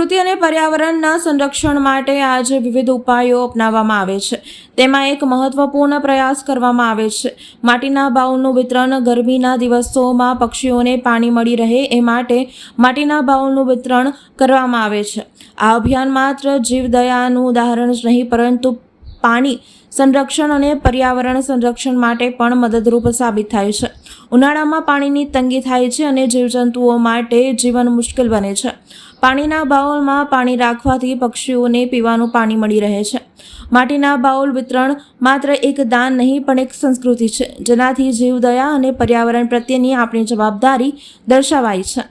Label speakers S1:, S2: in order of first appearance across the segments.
S1: પ્રકૃતિ અને પર્યાવરણના સંરક્ષણ માટે આજે વિવિધ ઉપાયો અપનાવવામાં આવે છે. તેમાં એક મહત્વપૂર્ણ પ્રયાસ કરવામાં આવે છે. માટીના બાઉલનું વિતરણ ગરમીના દિવસોમાં પક્ષીઓને પાણી મળી રહે એ માટે માટીના બાઉલનું વિતરણ કરવામાં આવે છે. આ અભિયાન માત્ર જીવદયાનું ઉદાહરણ જ નહીં, પરંતુ પાણી સંરક્ષણ અને પર્યાવરણ સંરક્ષણ માટે પણ મદદરૂપ સાબિત થાય છે. ઉનાળામાં પાણીની તંગી થાય છે અને જીવજંતુઓ માટે જીવન મુશ્કેલ બને છે. પાણીના બાઉલમાં પાણી રાખવાથી પક્ષીઓને પીવાનું પાણી મળી રહે છે. માટીના બાઉલ વિતરણ માત્ર એક દાન નહીં, પણ એક સંસ્કૃતિ છે, જેનાથી જીવદયા અને પર્યાવરણ પ્રત્યેની આપણી જવાબદારી દર્શાવાય છે.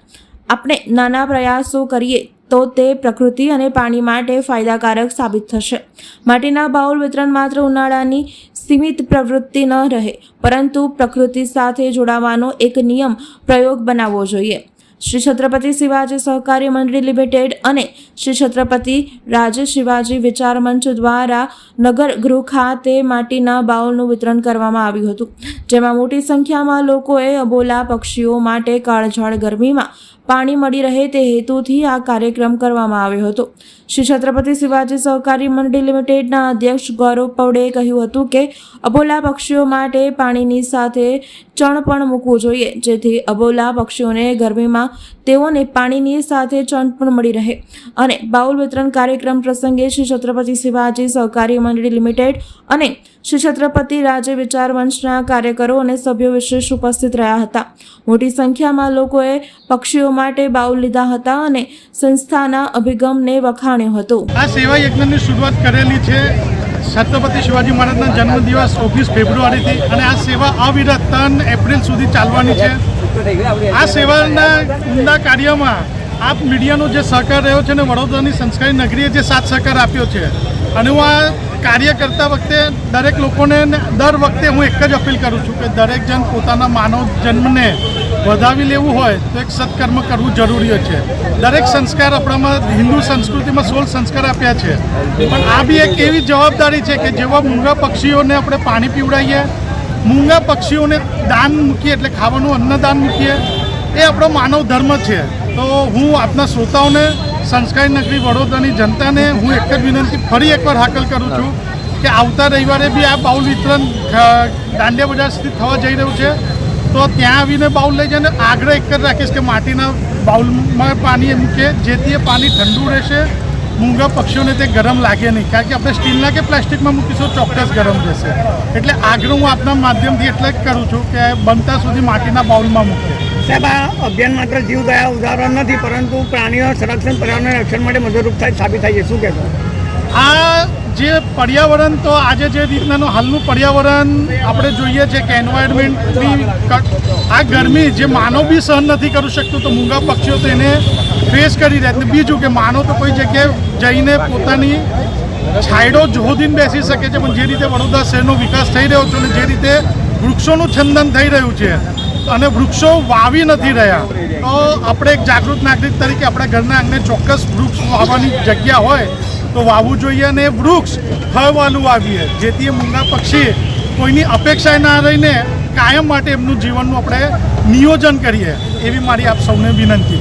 S1: આપણે નાના પ્રયાસો કરીએ તો તે પ્રકૃતિ અને પાણી માટે ફાયદાકારક સાબિત થશે. માટીના બાઉલ વિતરણ માત્ર ઉનાળાની સીમિત પ્રવૃત્તિ ન રહે, પરંતુ પ્રકૃતિ સાથે જોડાવાનો એક નિયમ પ્રયોગ બનાવવો જોઈએ. શ્રી છત્રપતિ શિવાજી સહકારી મંડળી લિમિટેડ અને શ્રી છત્રપતિ રાજે શિવાજી વિચાર મંચ દ્વારા નગર ગૃહ ખાતે માટીના બાઉલનું વિતરણ કરવામાં આવ્યું હતું, જેમાં મોટી સંખ્યામાં લોકોએ અબોલા પક્ષીઓ માટે કાળઝાળ ગરમીમાં પાણી મળી રહે તે હેતુથી આ કાર્યક્રમ કરવામાં આવ્યો હતો. શ્રી છત્રપતિ શિવાજી સહકારી મંડળી લિમિટેડના અધ્યક્ષ ગૌરવ પૌડેએ કહ્યું હતું કે, અબોલા પક્ષીઓ માટે પાણીની સાથે ચણ પણ મૂકવું જોઈએ, જેથી અબોલા પક્ષીઓને ગરમીમાં તેઓને પાણીની સાથે ચણ પણ મળી રહે. અને બાઉલ વિતરણ કાર્યક્રમ પ્રસંગે શ્રી છત્રપતિ શિવાજી સહકારી મંડળી લિમિટેડ અને શ્રી છત્રપતિ રાજે વિચાર મંચના કાર્યકરો અને સભ્યો વિશેષ ઉપસ્થિત રહ્યા હતા. મોટી સંખ્યામાં લોકોએ પક્ષીઓ માટે બાઉલ લીધા હતા અને સંસ્થાના અભિગમને વખાણ્યો હતો.
S2: આ સેવા યજ્ઞની શરૂઆત કરેલી છે છત્રપતિ શિવાજી મહારાજના જન્મદિવસ ઓગણીસ ફેબ્રુઆરીથી અને આ સેવા અવિરત ત્રણ એપ્રિલ સુધી ચાલવાની છે. આ સેવાના ઉમદા કાર્યમાં આપ મીડિયાનો જે સહકાર રહ્યો છે અને વડોદરાની સંસ્કારી નગરીએ જે સાથ સહકાર આપ્યો છે. અને હું આ કાર્ય કરતા વખતે દરેક લોકોને દર વખતે હું એક જ અપીલ કરું છું કે દરેક જણ પોતાના માનવ જન્મને વધાવી લેવું હોય તો એક સત્કર્મ કરવું જરૂરી છે. દરેક સંસ્કાર આપણામાં હિન્દુ સંસ્કૃતિમાં સોળ સંસ્કાર આપ્યા છે. પણ આ બી એક એવી જવાબદારી છે કે જેવા મૂંગા પક્ષીઓને આપણે પાણી પીવડાવીએ, મૂંગા પક્ષીઓને દાન મૂકીએ, એટલે ખાવાનું અન્નદાન મૂકીએ, એ આપણો માનવ ધર્મ છે. તો હું આપના શ્રોતાઓને, સંસ્કારી નગરી વડોદરાની જનતાને હું એક જ વિનંતી ફરી એકવાર હાકલ કરું છું કે આવતા રવિવારે બી આ બાઉલ વિતરણ દાંડિયા બજાર સુધી થવા જઈ રહ્યું છે. તો ત્યાં આવીને બાઉલ લઈ જઈને આગ્રહ એક જ રાખીશ કે માટીના બાઉલમાં પાણી મૂકે જેથી એ પાણી ઠંડુ રહેશે મૂંગા પક્ષીઓને તે ગરમ લાગે નહીં. કારણ કે આપણે સ્ટીલના કે પ્લાસ્ટિકમાં મૂકીશું ચોક્કસ ગરમ રહેશે. એટલે આગ્રહ હું આપના માધ્યમથી એટલે જ કરું છું કે બનતા સુધી માટીના બાઉલમાં મૂકે
S3: સાહેબ આ અભિયાન માત્ર જીવદયા ઉદાહરણ નથી પરંતુ પ્રાણીઓ સંરક્ષણ પર્યાવરણ રક્ષણ માટે મદદરૂપ થાય સાબિત થાય છે. શું કહેશો?
S2: આ જે પર્યાવરણ તો આજે જે રીતનાનું હાલનું પર્યાવરણ આપણે જોઈએ છે કે એન્વાયરમેન્ટની આ ગરમી જે માનવ બી સહન નથી કરી શકતું, તો મૂંગા પક્ષીઓ તો એને ફેસ કરી રહ્યા બીજું કે માનવ તો કોઈ જગ્યાએ જઈને પોતાની છાંયડો જોધીને બેસી શકે છે, પણ જે રીતે વડોદરા શહેરનો વિકાસ થઈ રહ્યો છે અને જે રીતે વૃક્ષોનું છંદન થઈ રહ્યું છે અને વૃક્ષો વાવી નથી રહ્યા, તો આપણે એક જાગૃત નાગરિક તરીકે આપણા ઘરના આંગણે ચોક્કસ વૃક્ષ વાવવાની જગ્યા હોય તો વાવવું જોઈએ અને વૃક્ષ ફળવાલું વાવીએ. જેથી એ મૂંગા પક્ષી કોઈની અપેક્ષાએ ના રહીને કાયમ માટે એમનું જીવનનું આપણે નિયોજન કરીએ. એવી મારી આપ સૌને વિનંતી છે.